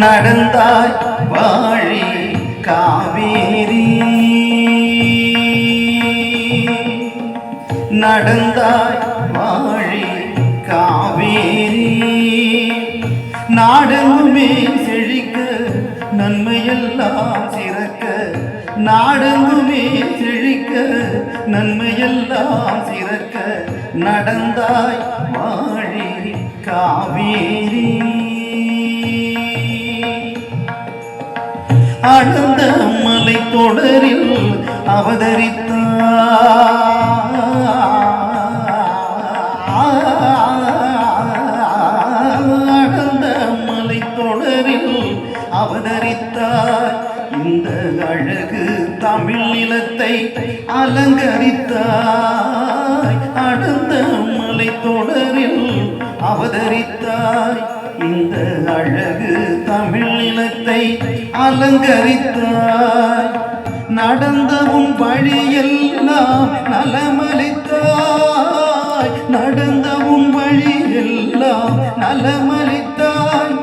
நடந்தாய் வாழி காவேரி. நடந்தாய் வாழி காவேரி. நாடெங்குமே செழிக்க நன்மையெல்லாம் சிறக்க. நாடெங்குமே செழிக்க நன்மையெல்லாம் சிறக்க. நடந்தாய் வாழி காவேரி. அடர்ந்த மலை தொடரில் அவதரித்தார். அடர்ந்த மலை தொடரில் அவதரித்தார். இந்த அழகு தமிழ் நிலத்தை அலங்கரித்தாய் அடர்ந்த மலை தொடரில் அவதரித்தாய் அலங்கரித்தாய். நடந்தவும் வழியெல்லாம் நலமளித்தாய். நடந்தவும் வழியெல்லாம் நலமளித்தாய்.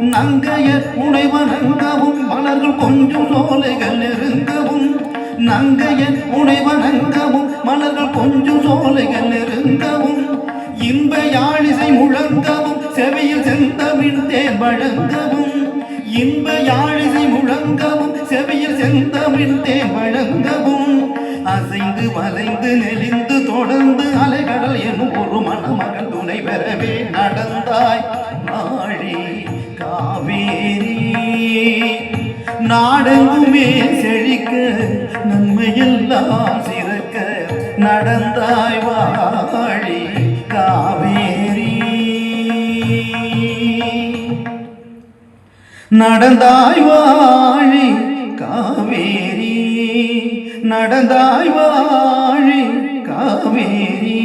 நங்கையர் உனை வணங்கவும் மலர்கள் கொஞ்சம் சோலைகள் நெருங்கவும். நங்கைய உனை வணங்கவும் மலர்கள் கொஞ்சம் சோலைகள் நெருங்கவும். இன்ப யாழிசை முழங்கவும் செவியில் செந்தமிழ் தேன் வழங்கவும். இன்ப யாழ் வணங்கவும் செவியில் செந்தமிழ்ந்தே வழங்கவும் அசைந்து வளைந்து நெளிந்து தொடர்ந்து அலைகடல் எனும் ஒரு மணமகள் துணை பெறவே நடந்தாய். மாழி காவேரி நாடெங்குமே செழிக்க நன்மையெல்லாம் சிறக்க நடந்தாய் வா. நடந்தாய் வாழி காவேரி. நடந்தாய் வாழி காவேரி.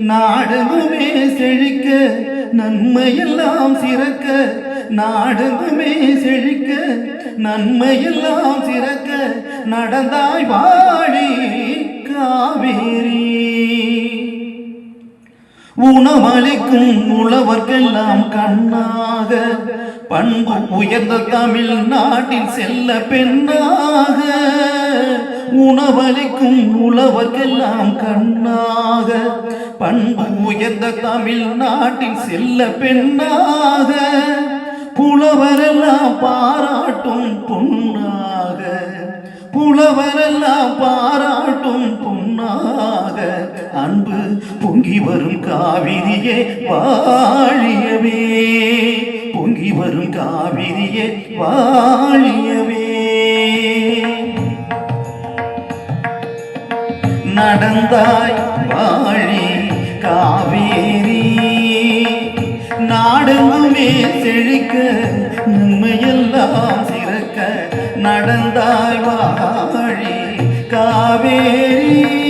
நாடகமே செழிக்க நன்மையெல்லாம் சிறக்க. நாடகமே செழிக்க நன்மையெல்லாம் சிறக்க. நடந்தாய் வாழி காவேரி. உணவளிக்கும் உழவர்க்கெல்லாம் கண்ணாக. பண்பு உயர்ந்த தமிழ் நாட்டின் செல்ல பெண்ணாக. உணவளிக்கும் உழவர்க்கெல்லாம் கண்ணாக. பண்பு உயர்ந்த தமிழ் நாட்டின் செல்ல பெண்ணாக. புலவரெல்லாம் பாராட்டும் பொன்னாக. புலவரெல்லாம் பாரா பாராட்டும் பொன்னாக அன்பு பொங்கி வரும் காவிரியே வாழியவே. பொங்கி வரும் காவிரியே வாழியவே. நடந்தாய் வாழி காவேரி. நாடெங்குமே செழிக்க நன்மையெல்லாம் சிறக்க நடந்தாய் வாழி காவேரி